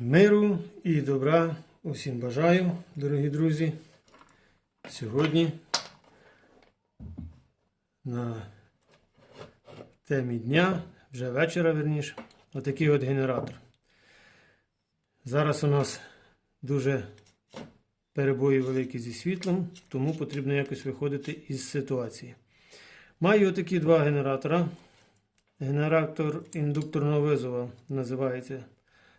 Миру і добра усім бажаю, дорогі друзі. Сьогодні на темі дня, вже вечора верніше, отакий от генератор. Зараз у нас дуже перебої великі зі світлом, тому потрібно якось виходити із ситуації. Маю отакі два генератора. Генератор індукторного визова називається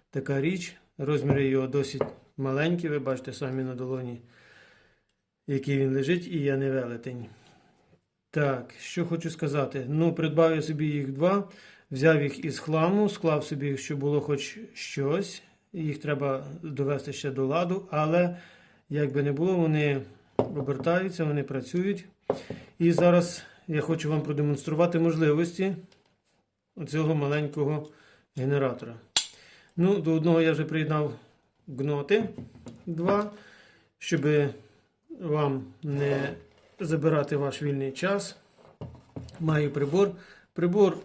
така річ. Розміри його досить маленькі, ви бачите самі на долоні, який він лежить, і я не велетень. Так, що хочу сказати. Ну, придбав я собі їх два, взяв їх із хламу, склав собі, щоб було хоч щось. Їх треба довести ще до ладу, але як би не було, вони обертаються, вони працюють. І зараз я хочу вам продемонструвати можливості цього маленького генератора. Ну, до одного я вже приєднав гноти два, щоб вам не забирати ваш вільний час. Маю прибор. Прибор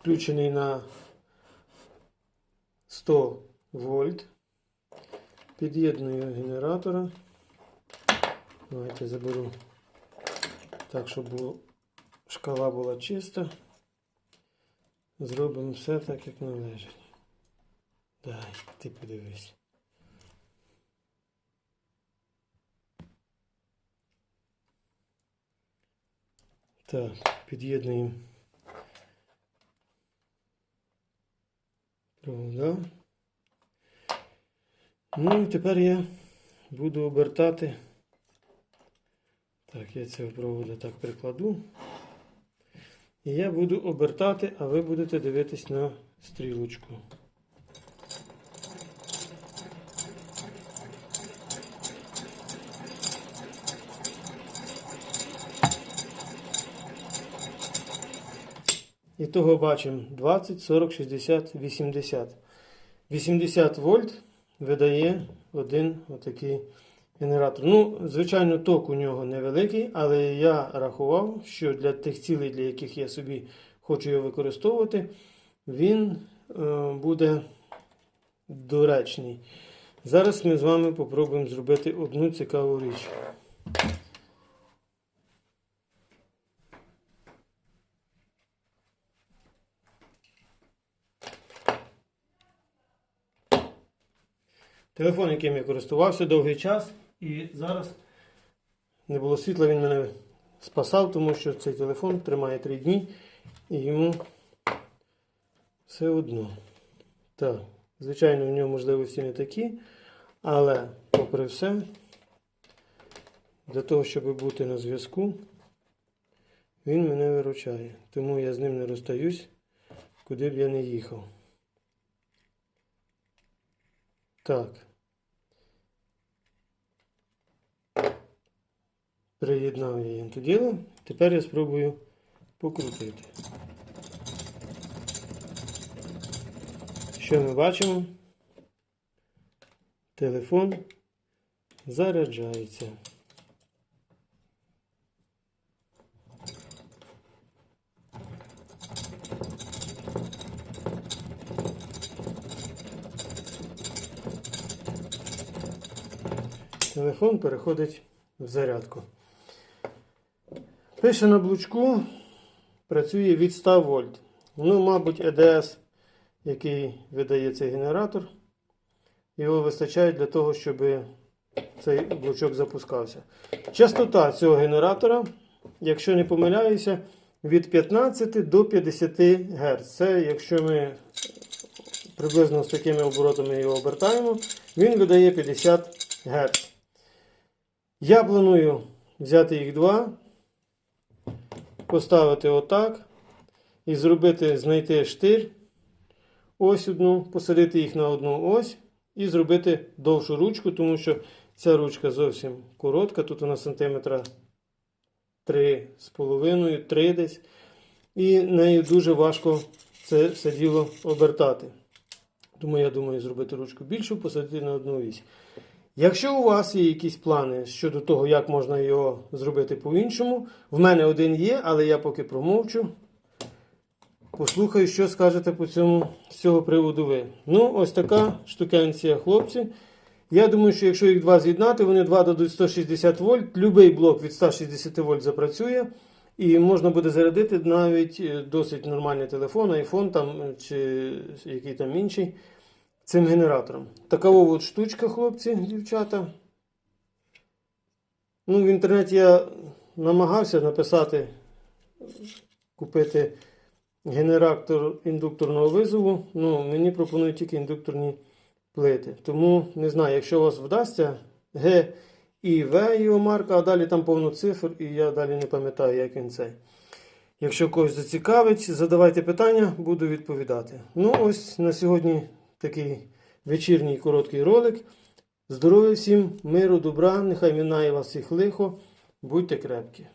включений на 100 вольт. Під'єдную генератора. Давайте заберу так, щоб шкала була чиста. Зробимо все так, як належить. Дай, ти подивись. Так, під'єднуємо провода. Ну і тепер я буду обертати. Так, я цього провода так прикладу. І я буду обертати, а ви будете дивитись на стрілочку. І того бачимо 20, 40, 60, 80. 80 вольт видає один отакий генератор. Ну, звичайно, ток у нього невеликий, але я рахував, що для тих цілей, для яких я собі хочу його використовувати, він е, буде доречний. Зараз ми з вами попробуємо зробити одну цікаву річ. Телефон, яким я користувався довгий час, і зараз не було світла, він мене спасав, тому що цей телефон тримає 3 дні і йому все одно. Так, звичайно, в нього можливості не такі, але, попри все, для того, щоб бути на зв'язку, він мене виручає. Тому я з ним не розстаюсь, куди б я не їхав. Так. Приєднав я їм єнтоділо. Тепер я спробую покрутити. Що ми бачимо? Телефон заряджається. Телефон переходить в зарядку. Пише на блучку, працює від 100 вольт. Ну, мабуть, ЕДС, який видає цей генератор, його вистачає для того, щоб цей блучок запускався. Частота цього генератора, якщо не помиляюся, від 15 до 50 Гц. Це якщо ми приблизно з такими оборотами його обертаємо, він видає 50 Гц. Я планую взяти їх два, поставити отак і зробити, знайти штир, ось одну, посадити їх на одну ось і зробити довшу ручку, тому що ця ручка зовсім коротка, тут вона сантиметра 3,5, 3 десь. І нею дуже важко це все діло обертати. Тому я думаю зробити ручку більшу, посадити на одну вісь. Якщо у вас є якісь плани щодо того, як можна його зробити по-іншому, в мене один є, але я поки промовчу. Послухаю, що скажете по цьому з цього приводу ви. Ну, ось така штукенція, хлопці. Я думаю, що якщо їх два з'єднати, вони два дадуть 160 вольт. Любий блок від 160 вольт запрацює. І можна буде зарядити навіть е, досить нормальний телефон, айфон там чи який там інший цим генератором. Така от штучка, хлопці, дівчата. Ну, в інтернеті я намагався написати, купити генератор індукторного визову. Ну, мені пропонують тільки індукторні плити. Тому не знаю, якщо у вас вдасться Г і В його марка, а далі там повно цифр, і я далі не пам'ятаю, як він цей. Якщо когось зацікавить, задавайте питання, буду відповідати. Ну, ось на сьогодні такий вечірній короткий ролик. Здоров'я всім, миру, добра, нехай мінає вас всіх лихо. Будьте крепкі.